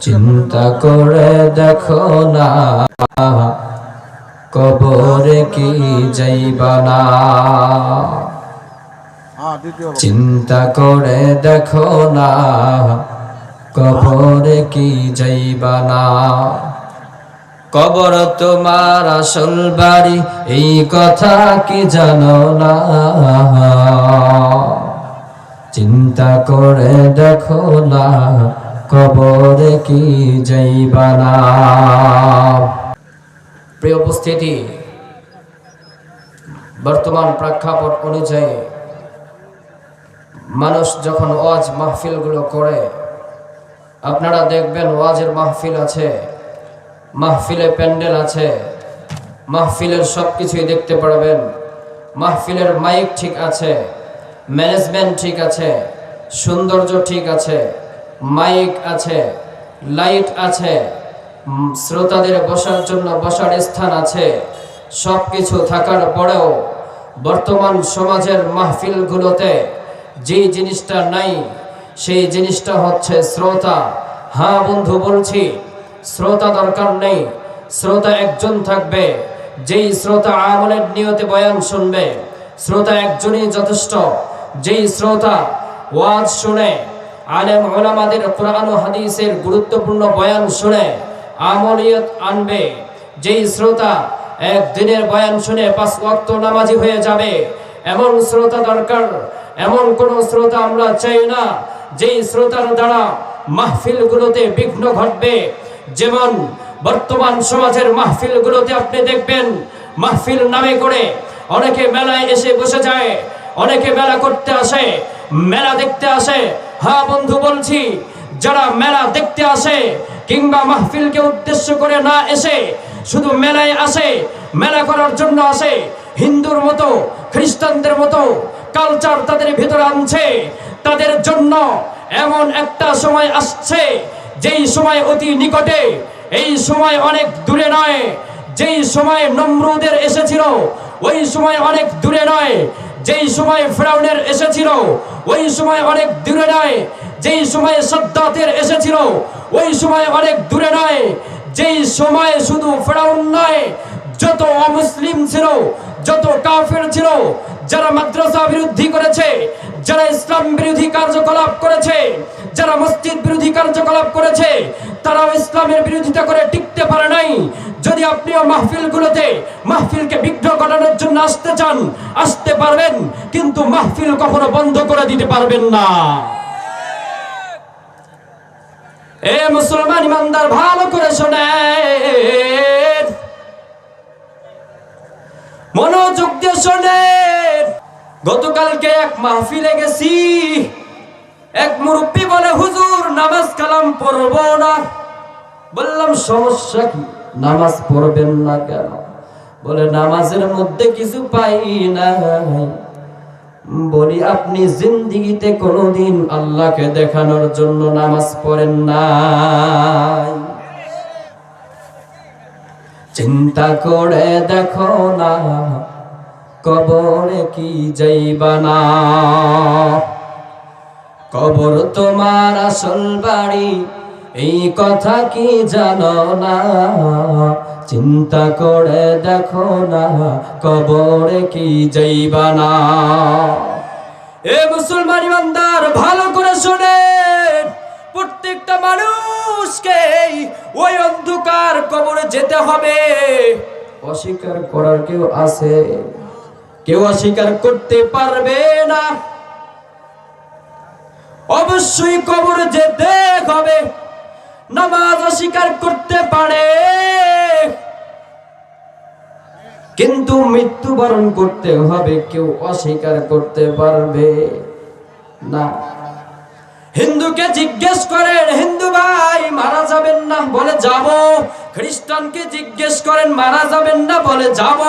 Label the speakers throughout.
Speaker 1: চিন্তা করে দেখো না। কবরে কি যাইবা না। চিন্তা করে দেখো না। কবরে কি যাইবা না। কবর তোমার আসল বাড়ি, এই কথা কি জানো না। চিন্তা করে দেখো না। কবরে কি যাইবা না? প্রিয় উপস্থিতি, বর্তমান প্রেক্ষাপট অনুযায়ী মানুষ যখন ওয়াজ মাহফিলগুলো করে, আপনারা দেখবেন ওয়াজের মাহফিল আছে, মাহফিলে প্যান্ডেল আছে, মাহফিলের সব কিছুই দেখতে পারবেন। মাহফিলের মাইক ঠিক আছে, ম্যানেজমেন্ট ঠিক আছে, সৌন্দর্য ঠিক আছে। মাইক আছে, লাইট আছে শ্রোতাদের বসার জন্য বসার স্থান আছে। সব কিছু থাকার পরেও বর্তমান সমাজের মাহফিলগুলোতে যে জিনিসটা নাই, সেই জিনিসটা হচ্ছে শ্রোতা। হ্যাঁ বন্ধু, বলছি, শ্রোতা দরকার নেই। শ্রোতা একজন থাকবে, যেই শ্রোতা আমলের নিয়তে বয়ান শুনবে। শ্রোতা একজনই যথেষ্ট, যেই শ্রোতা ওয়াজ শুনে আলেম ওলামাদের কোরআন ও হাদিসের গুরুত্বপূর্ণ বয়ান শুনে আমলিয়ত আনবে। যেই শ্রোতা একদিনের বয়ান শুনে পাঁচ ওয়াক্ত নামাজি হয়ে যাবে, এমন শ্রোতা দরকার, এমন কোন শ্রোতা আমরা চাই না। যেই শ্রোতার দ্বারা মাহফিলগুলোতে বিঘ্ন ঘটবে, যেমন বর্তমান সমাজের মাহফিলগুলোতে আপনি দেখবেন, মাহফিল নামে করে অনেকে মেলায় এসে বসে যায়, অনেকে মেলা করতে আসে, মেলা দেখতে আসে হ্যাঁ বন্ধু, বলছি, যারা মেলা দেখতে আসে কিংবা মাহফিলকে উদ্দেশ্য করে না এসে, শুধু মেলায় আসে, মেলা করার জন্য আসে, হিন্দুর মতো, খ্রিস্টানদের মতো কালচার তাদের ভিতরে আনছে, তাদের জন্য এমন একটা সময় আসছে, যেই সময় অতি নিকটে, এই সময় অনেক দূরে নয়, যেই সময় নমরুদের এসেছিল, ওই সময় অনেক দূরে নয় যেই সময় ফ্রাউনের এসেছিল, ওই সময় অনেক দূরে নয় যেই সময় সদ্দাতের এসেছিল, ওই সময় অনেক দূরে নয় যেই সময় শুধু ফ্রাউন নয়, যত অমুসলিম ছিল, যত কাফের ছিল, যারা মাদ্রাসা বিরোধী করেছে, যারা ইসলাম বিরোধী কার্যকলাপ করেছে যারা মসজিদ বিরোধী কার্যকলাপ করেছে, তারাও ইসলামের বিরোধিতা করে টিকতে পারে নাই। যদি আপনিও মাহফিলগুলোতে, মাহফিলকে বিঘ্ন ঘটানোর জন্য আসতে চান, আসতে পারবেন, কিন্তু মাহফিল কখনো বন্ধ করে দিতে পারবেন না। এ মুসলমান ইমানদার, ভালো করে শোনেন। মনোযোগ দিয়ে শোনেন। গতকালকে এক মাহফিলে গেছি। এক মুরব্বী বলে, হুজুর, নামাজ কালাম পড়ব না। বললাম, সমস্যা কি? নামাজ পড়বেন না কেন? বলে, নামাজের মধ্যে কিছু পাই না বলি, আপনি জিন্দিগিতে কোনোদিন আল্লাহকে দেখানোর জন্য নামাজ পড়েন নাই? চিন্তা করে দেখো না, কবরে কি যাইবা না। কবর তোমার আসল বাড়ি। এই কথা কি জানো না? চিন্তা করে দেখো না, কবরে কি যাইবা না? এ মুসলমান ইমানদার, ভালো করে শোনেন প্রত্যেকটা মানুষকে ওই অন্ধকার কবরে যেতে হবে। অস্বীকার করার কেউ আছে? কেউ অস্বীকার করতে পারবে না। অবশ্যই কবরে যেতে হবে, নামাজ অস্বীকার করতে পারে। কিন্তু মৃত্যুবরণ করতে হবে, কেউ অস্বীকার করতে পারবে না। হিন্দুকে জিজ্ঞেস করেন, হিন্দু ভাই, মারা যাবেন না? বলে, যাব। খ্রিস্টানকে জিজ্ঞেস করেন, মারা যাবেন না? বলে, যাব।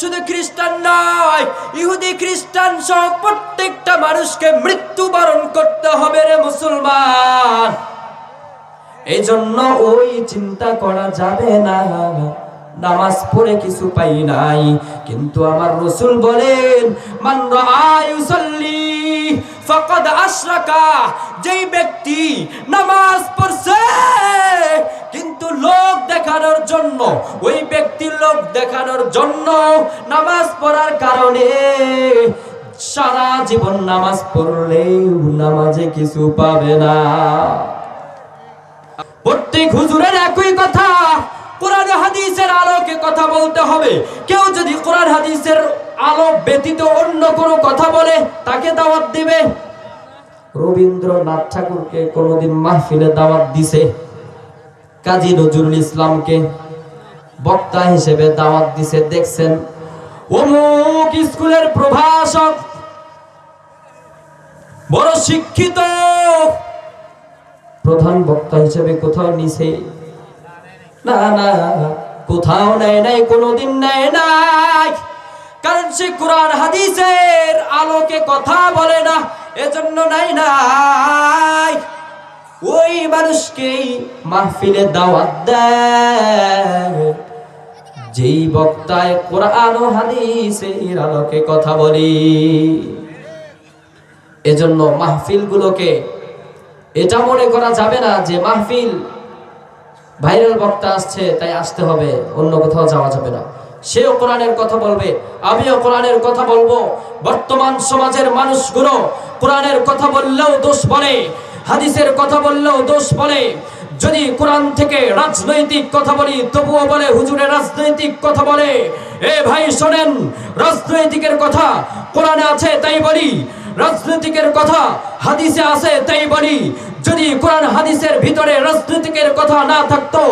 Speaker 1: শুধু খ্রিস্টান নয়, ইহুদি খ্রিস্টান সহ প্রত্যেকটা মানুষকে মৃত্যুবরণ করতে হবে রে মুসলমান। এই জন্য ওই চিন্তা করা যাবে না। নামাজ পড়ে কিছু পাই নাই, কিন্তু আমার রসুল বলেন, মান রাআয়ুসাল্লি ফাকাদ আশরাকা, যেই ব্যক্তি নামাজ পড়ছে, কিন্তু লোক দেখানোর জন্য, ওই ব্যক্তির লোক দেখানোর জন্য নামাজ পড়ার কারণে সারা জীবন নামাজ পড়লেও নামাজে কিছু পাবে না। প্রত্যেক হুজুরের একই কথা, কোরআন হাদিসের আলোকে কথা বলতে হবে। কেউ যদি কোরআন হাদিসের আলো ব্যতীত অন্য কোনো কথা বলে, তাকে দাওয়াত দিবে। রবীন্দ্রনাথ ঠাকুরকে কোনোদিন মাহফিলে দাওয়াত দিছে। কাজী নজরুল ইসলামকে বক্তা হিসেবে দাওয়াত দিছে। দেখছেন, অমুক স্কুলের প্রভাষক, বড় শিক্ষিত, প্রধান বক্তা হিসেবে কোথাও নিছে। না না কোথাও নেয় নাই, কোনোদিন নেয় নাই। কারণ সে কোরআন, হাদিসের আলোকে কথা বলে না, এজন্য নাই নাই। ওই মানুষকেই মাহফিলে দাওয়াত দেয়। যেই বক্তায় কোরআন ও হাদিসের আলোকে কথা বলি, এজন্য মাহফিলগুলোকে, এটা মনে করা যাবে না যে মাহফিল ভাইরাল বক্তা আসছে, তাই আসতে হবে, অন্য কোথাও যাওয়া যাবে না। সেও কোরআনের কথা বলবে, আমিও কোরআনের কথা বলব। বর্তমান সমাজের মানুষগুলো কোরআনের কথা বললেও দোষ বলে, হাদিসের কথা বললেও দোষ বলে। যদি কোরআন থেকে রাজনৈতিক কথা বলি, তবুও বলে, হুজুরে রাজনৈতিক কথা বলে। এ ভাই, শোনেন, রাজনৈতিকের কথা কোরআনে আছে, তাই বলি। রাজনৈতিকের কথা হাদিসে আছে, তাই বলি। যদি কোরআন হাদিসের ভিতরে রাজনৈতিকের কথা না থাকতো,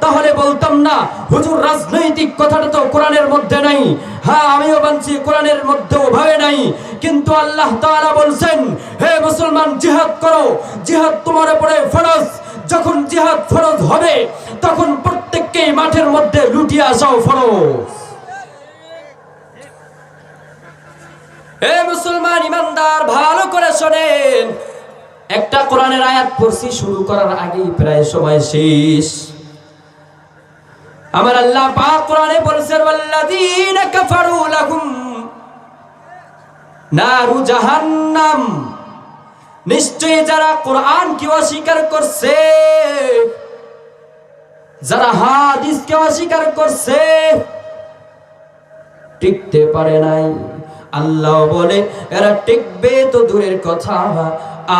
Speaker 1: তাহলে বলতাম না, হুজুর, রাজনৈতিক কথাটা তো কোরআনের মধ্যে নাই। হ্যাঁ আমিও বলছি কোরআনের মধ্যেও ভাবে নাই। কিন্তু আল্লাহ তাআলা বলছেন, হে মুসলমান, জিহাদ করো। জিহাদ তোমার উপরে ফরজ। যখন জিহাদ ফরজ হবে, তখন প্রত্যেককেই মাঠের মধ্যে লুটিয়ে আসাও ফরজ। হে মুসলমান, ইমানদার, ভালো করে শোনেন। একটা কোরআনের আয়াত পড়ছি, শুরু করার আগেই প্রায় সময় শেষ। আমার আল্লাহ পাক কোরআনে বলছেন, ওয়াল্লাযীনা কাফারু লাহুম নারু যারা অস্বীকার করছে, যারা হাদিস হাদিসকে অস্বীকার করছে, টিকতে পারে নাই। আল্লাহ বলে, এরা টিকবে তো দূরের কথা।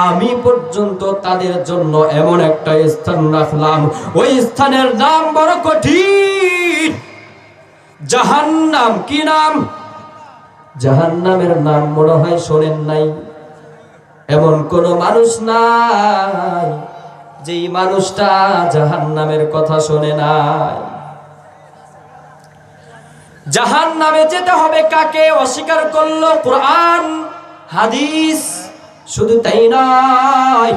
Speaker 1: আমি পর্যন্ত তাদের জন্য এমন একটা স্থান রাখলাম। ওই স্থানের নাম বড় কঠিন। জাহান্নাম, কি নাম? জাহান্নামের নাম মনে হয় শোনেন নাই। এমন কোন মানুষ নাই, যেই মানুষটা জাহান্নামের কথা শোনে নাই। জাহান নামে যেতে হবে কাকে? অস্বীকার করল কোরআন, হাদিস। শুধু তাই নয়,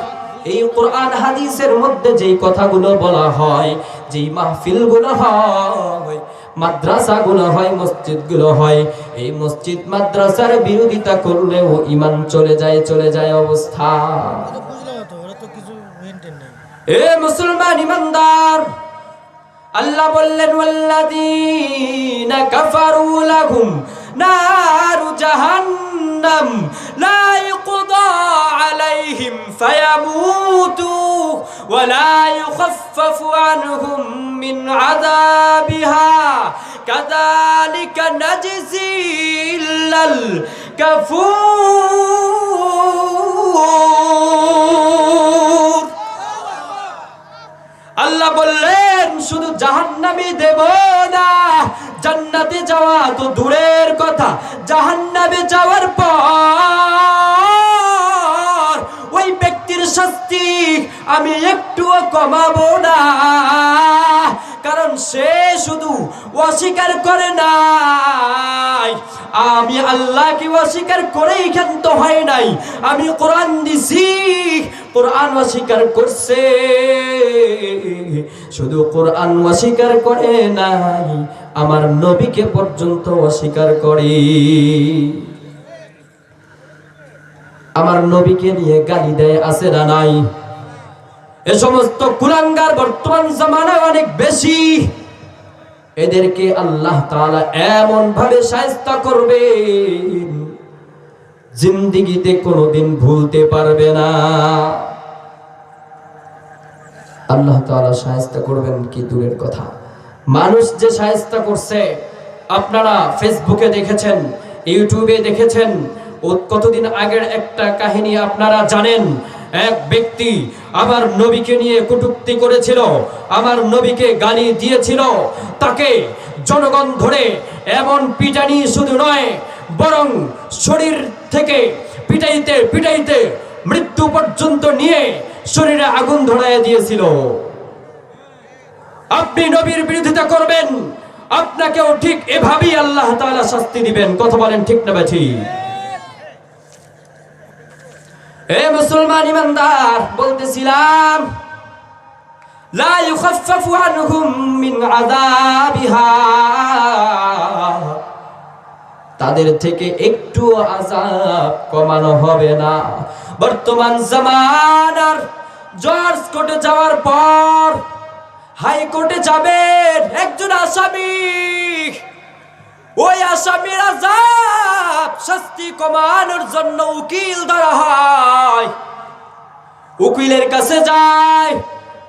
Speaker 1: এই কোরআন, হাদিসের মধ্যে যেই কথাগুলো বলা হয়, যেই মাহফিলগুলো হয়, মাদ্রাসাগুলো হয়, মসজিদগুলো হয়, এই মসজিদ, মাদ্রাসার বিরোধিতা করলেও ইমান চলে যায় চলে যায় অবস্থা। এ মুসলমান ইমানদার, আল্লাহ বললেন কাফারু লাহুম নারু জাহান্নাম, লা ইউকদা আলাইহিম ফায়ামুতু ওয়া লা ইউখাফফাফু আনহুম মিন আযাবিহা। কাযালিকা নাজজিল কাফুর আল্লাহ বললেন শুধু জাহান্নামি দেব না। জান্নাতে যাওয়া তো দূরের কথা। জাহান্নামে যাওয়ার পর ওই ব্যক্তির শাস্তি আমি একটুও কমাবো না। কারণ সে শুধু অস্বীকার করে নাই। আমি আল্লাহকে অস্বীকার করেই ক্ষান্ত হয় নাই। আমি কোরআন দিছি, কোরআন অস্বীকার করছে। শুধু কোরআন অস্বীকার করে নাই, আমার নবীকে পর্যন্ত অস্বীকার করে। আমার নবীকে নিয়ে গালি দেয়, আছে না নাই? এ সমস্ত কুলাঙ্গার বর্তমান জামানায় অনেক বেশি। এদেরকে আল্লাহ তাআলা এমন ভাবে সায়স্তা করবে, জিন্দিগিতে কোনোদিন ভুলতে পারবে না। আল্লাহ তাআলা সায়স্তা করবেন কি দূরের কথা। মানুষ যে সায়স্তা করছে, আপনারা ফেসবুকে দেখেছেন, ইউটিউবে দেখেছেন কতদিন আগের একটা কাহিনী আপনারা জানেন এক ব্যক্তি আমার নবীকে নিয়ে কটূক্তি করেছিল, আমার নবীকে গালি দিয়েছিল। তাকে জনগণ ধরে এমন পিটানি শুধু নয়, বরং শরীর থেকে পিটাইতে পিটাইতে মৃত্যু পর্যন্ত নিয়ে শরীরে আগুন ধরাইয়া দিয়েছিল। আপনি নবীর বিরোধিতা করবেন, আপনাকেও ঠিক এভাবেই আল্লাহ তাআলা শাস্তি দিবেন। কথা বলেন ঠিক না বেঠি এ মুসলমান ইমানদার, বলতেছিলাম, লা ইউখাফফাফু আনহুম মিন তাদের থেকে একটু আজাব কমানো হবে না। বর্তমান জামানার জর্জ কোর্টে যাওয়ার পর হাইকোর্টে যাবেন একজন আসামি। ওই আসামির আজাব শাস্তি কমানোর জন্য উকিল ধরা হয়। উকিলের কাছে যায়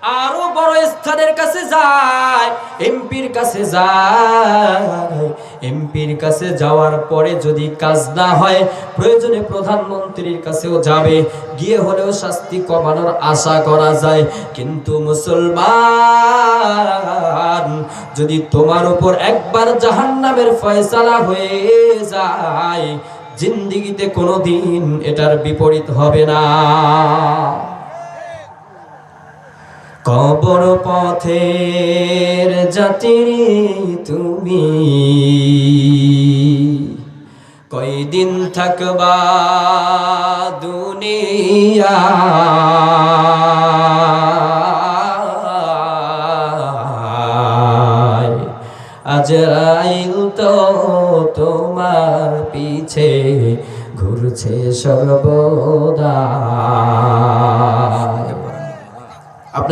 Speaker 1: আরও বড় স্থানের কাছে যায়, এমপির কাছে যায়। এমপির কাছে যাওয়ার পরে যদি কাজ না হয়, প্রয়োজনে প্রধানমন্ত্রীর কাছেও যাবে। গিয়ে হলেও শাস্তি কমানোর আশা করা যায়। কিন্তু মুসলমান, যদি তোমার উপর একবার জাহান্নামের ফয়সালা হয়ে যায়, জিন্দিগিতে কোনোদিন এটার বিপরীত হবে না। কবর পথের যাত্রী তুমি। কয়দিন থাকবা দুনিয়া? আজরাইল তো তোমার পিছে ঘুরছে সর্বদা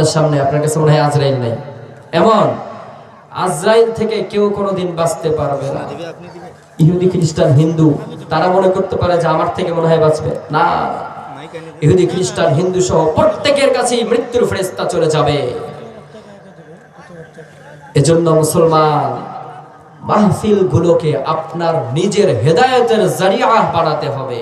Speaker 1: আপনার সামনে, আপনার কাছে মনে হয় আজরাইল নাই। এমন, আজরাইল থেকে কেউ কোনোদিন বাঁচতে পারবে না। ইহুদি, খ্রিস্টান, হিন্দু, তারা মনে করতে পারে যে আমার থেকে মনে হয় বাঁচবে। না, ইহুদি, খ্রিস্টান, হিন্দু সহ প্রত্যেকের কাছেই মৃত্যুর ফেরেস্তা চলে যাবে। এজন্য মুসলমান মাহফিল গুলোকে আপনার নিজের হেদায়েতের জারিয়া বানাতে হবে।